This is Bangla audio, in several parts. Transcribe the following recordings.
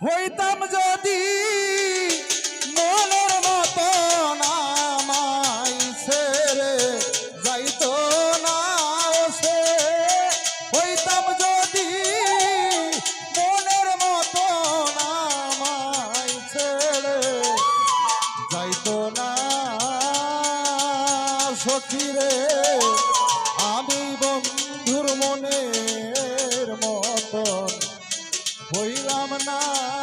হইতাম যদি মনের মতো নামাই ছেড়ে যাইতো না সে। হইতাম যদি মনের মতো নামাই ছেড়ে যাইতো না আমি না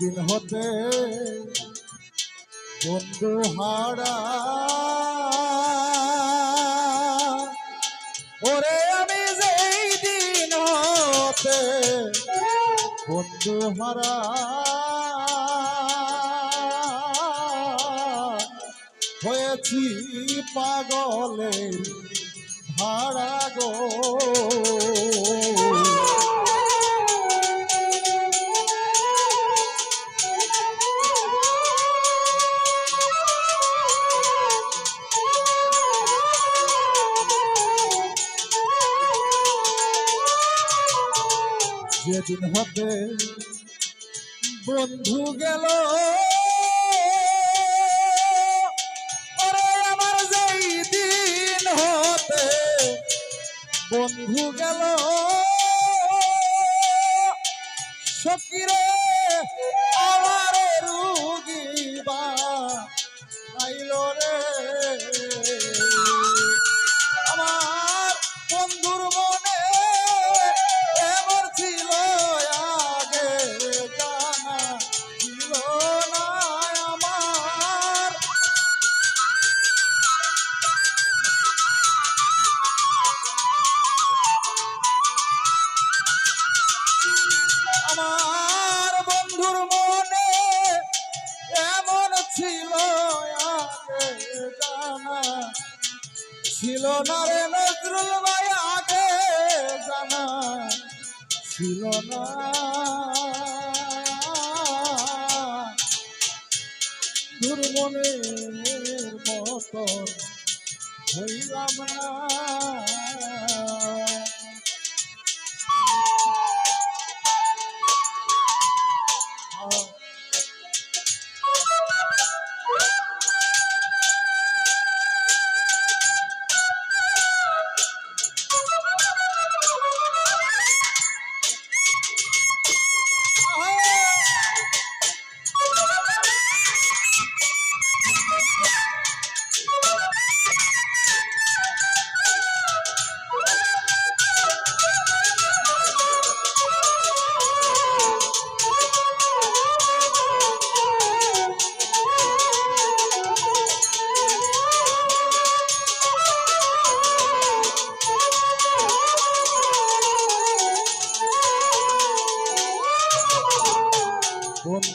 যেদিন হতে বন্ধু হারা। ওরে আমি যেই দিন হতে বন্ধু হারা। হয়েছি পাগলে ভাড়া গো। যেদিন হবে বন্ধু গেল। আমার যেই দিন হতে বন্ধু গেল। সকিরে না রে নজরুল ভাই জানা ছিল না। দুর্মনের মতো হইলাম না।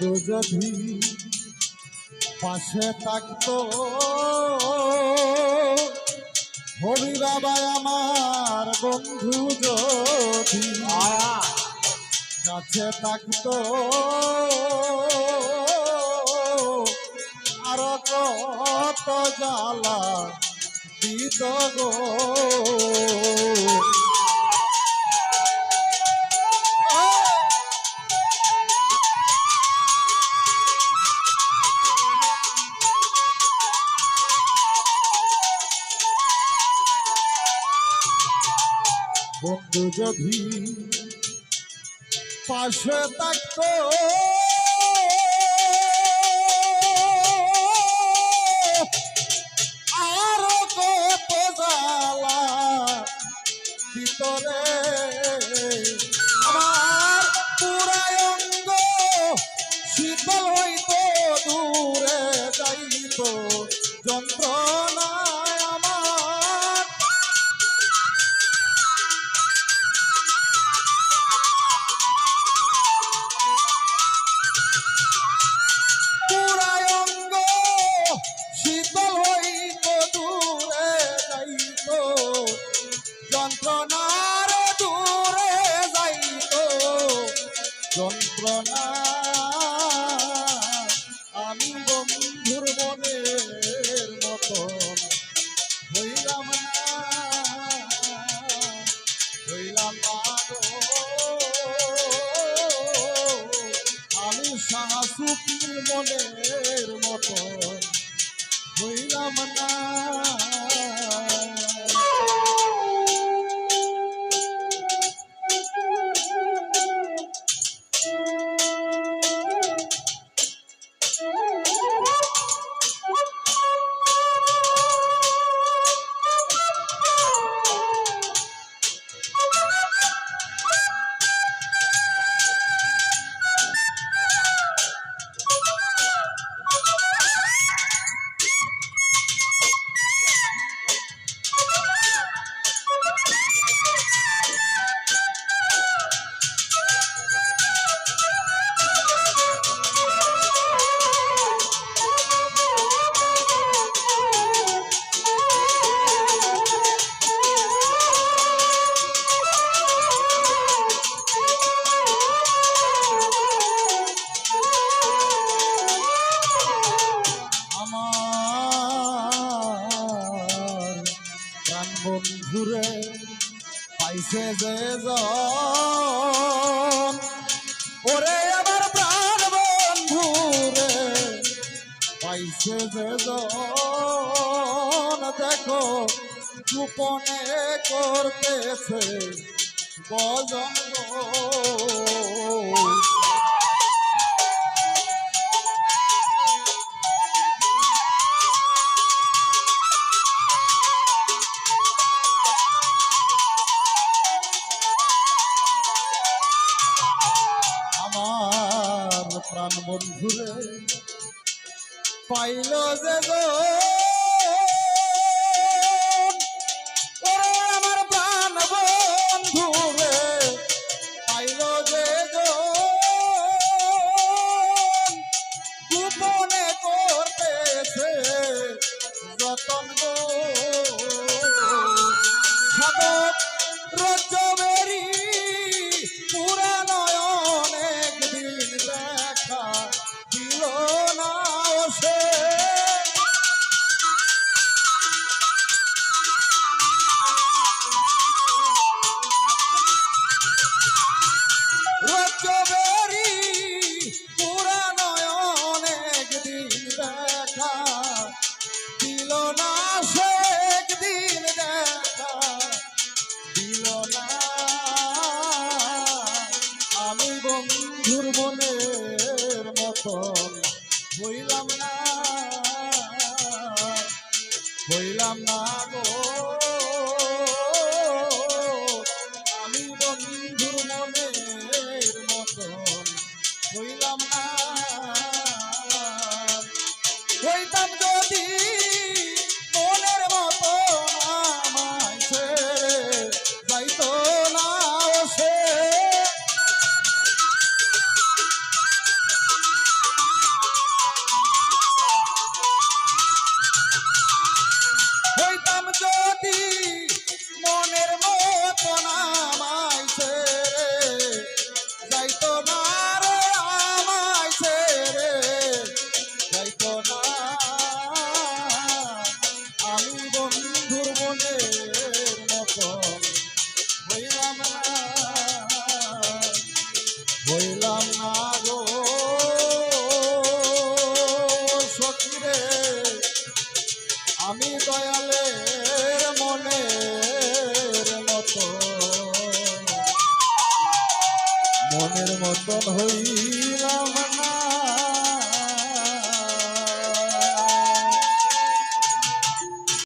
বন্ধু যদি পাশে থাকতো। হবি বাবা আমার বন্ধু যদি কাছে থাকতো। আর কত জ্বালা দিত গো। বন্ধু যদি পাশে থাকতো যন্ত্রণা আমি বন্ধুর মনের মতন হইলাম না হইলাম আমি সাহাসুকির মনের মতন হইলাম না। সে যে ওরে আমার প্রাণ বন্ধু রে পাইছে যে দেখো গোপনে করতেছে বজঙ্গ বন্ধুরে পাইল যে গো Yeah. আল্লাহ আমি বন্ধুর মনের মতন হইলাম না। হইতাম যদি forró